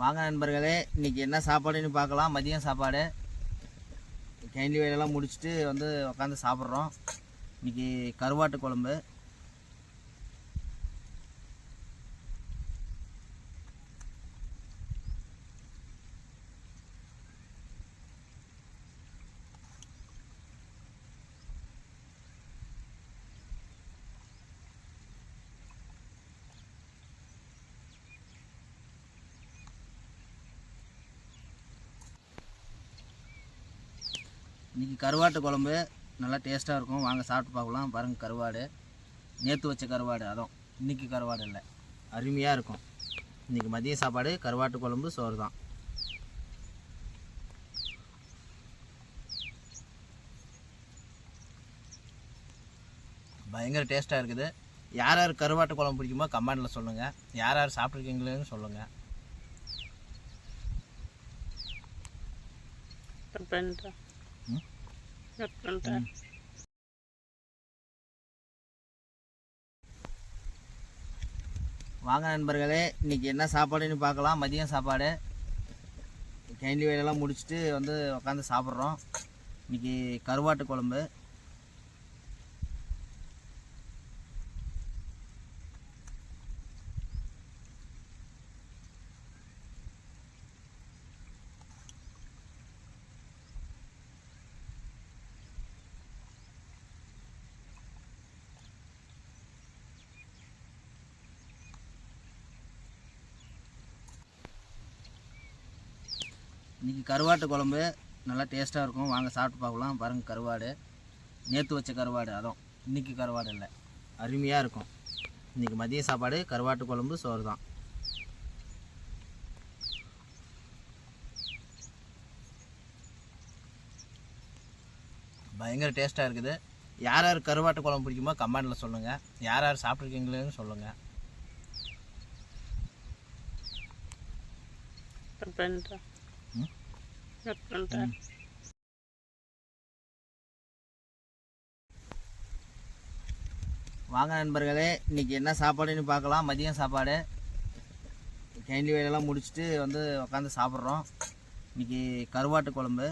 வாங்க நண்பர்களே இன்னைக்கு என்ன சாப்பாடுன்னு பார்க்கலாம். மதியம் சாப்பாடு. கேண்டி வேலையெல்லாம் முடிச்சுட்டு வந்து உட்காந்து சாப்பிட்றோம். இன்றைக்கி கருவாட்டு குழம்பு. இன்னைக்கு கருவாட்டு குழம்பு நல்லா டேஸ்ட்டாக இருக்கும். வாங்க சாப்பிட்டு பார்க்கலாம். பாருங்கள் கருவாடு. நேற்று வச்ச கருவாடு அதுவும் இன்னைக்கு கருவாடு இல்லை. அருமையாக இருக்கும். இன்னைக்கு மதிய சாப்பாடு கருவாட்டு குழம்பு சோறு தான். பயங்கர டேஸ்ட்டாக இருக்குது. யார் யார் கருவாட்டு குழம்பு பிடிக்குமோ கமெண்டில் சொல்லுங்கள் யார் யார் சாப்பிட்ருக்கீங்களேன்னு சொல்லுங்கள் பண்ணுறேன் பண்ணிட்டேன் வாங்க நண்பர்களே இன்னைக்கு என்ன சாப்பாடுன்னு பார்க்கலாம். மதியம் சாப்பாடு. கேண்டி வேலையெல்லாம் முடிச்சுட்டு வந்து உட்காந்து சாப்பிட்றோம். இன்னைக்கு கருவாட்டு குழம்பு. இன்னைக்கு கருவாட்டு குழம்பு நல்லா டேஸ்ட்டாக இருக்கும். வாங்க சாப்பிட்டு பார்க்கலாம். பாருங்கள் கருவாடு. நேற்று வச்ச கருவாடு அதுவும் இன்னைக்கு கருவாடு இல்லை. அருமையாக இருக்கும். இன்னைக்கு மதிய சாப்பாடு கருவாட்டு குழம்பு சோறு தான். பயங்கர டேஸ்ட்டாக இருக்குது. யார் யார் கருவாட்டு குழம்பு பிடிக்குமோ கமெண்டில் சொல்லுங்கள் யார் யார் சாப்பிட்ருக்கீங்களேன்னு சொல்லுங்கள் ம்? கட் பண்ணிட்டேன் வாங்க நண்பர்களே இன்னைக்கு என்ன சாப்பாடுன்னு பார்க்கலாம். மதியம் சாப்பாடு. கேண்டி வேலையெல்லாம் முடிச்சுட்டு வந்து உட்காந்து சாப்பிட்றோம். இன்னைக்கு கருவாட்டு குழம்பு.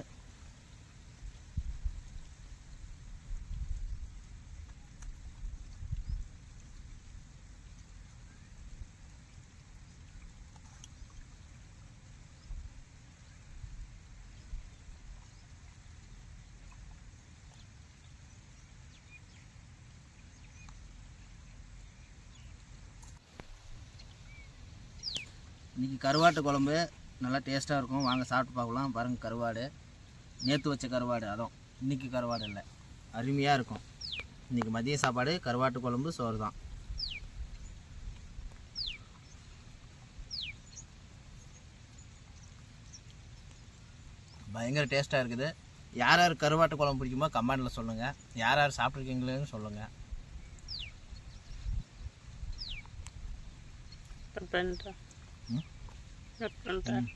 இன்றைக்கி கருவாட்டு குழம்பு நல்லா டேஸ்ட்டாக இருக்கும். வாங்க சாப்பிட்டு பார்க்கலாம். பாருங்கள் கருவாடு. நேற்று வச்ச கருவாடு அதுவும் இன்னைக்கு கருவாடு இல்லை. அருமையாக இருக்கும். இன்னைக்கு மதிய சாப்பாடு கருவாட்டு குழம்பு சோறு தான். பயங்கர டேஸ்ட்டாக இருக்குது. யார் யார் கருவாட்டு குழம்பு பிடிக்குமோ கமெண்டில் சொல்லுங்கள் யார் யார் சாப்பிட்ருக்கீங்களேன்னு சொல்லுங்கள் பண்ணுறேன் 嗯，嗯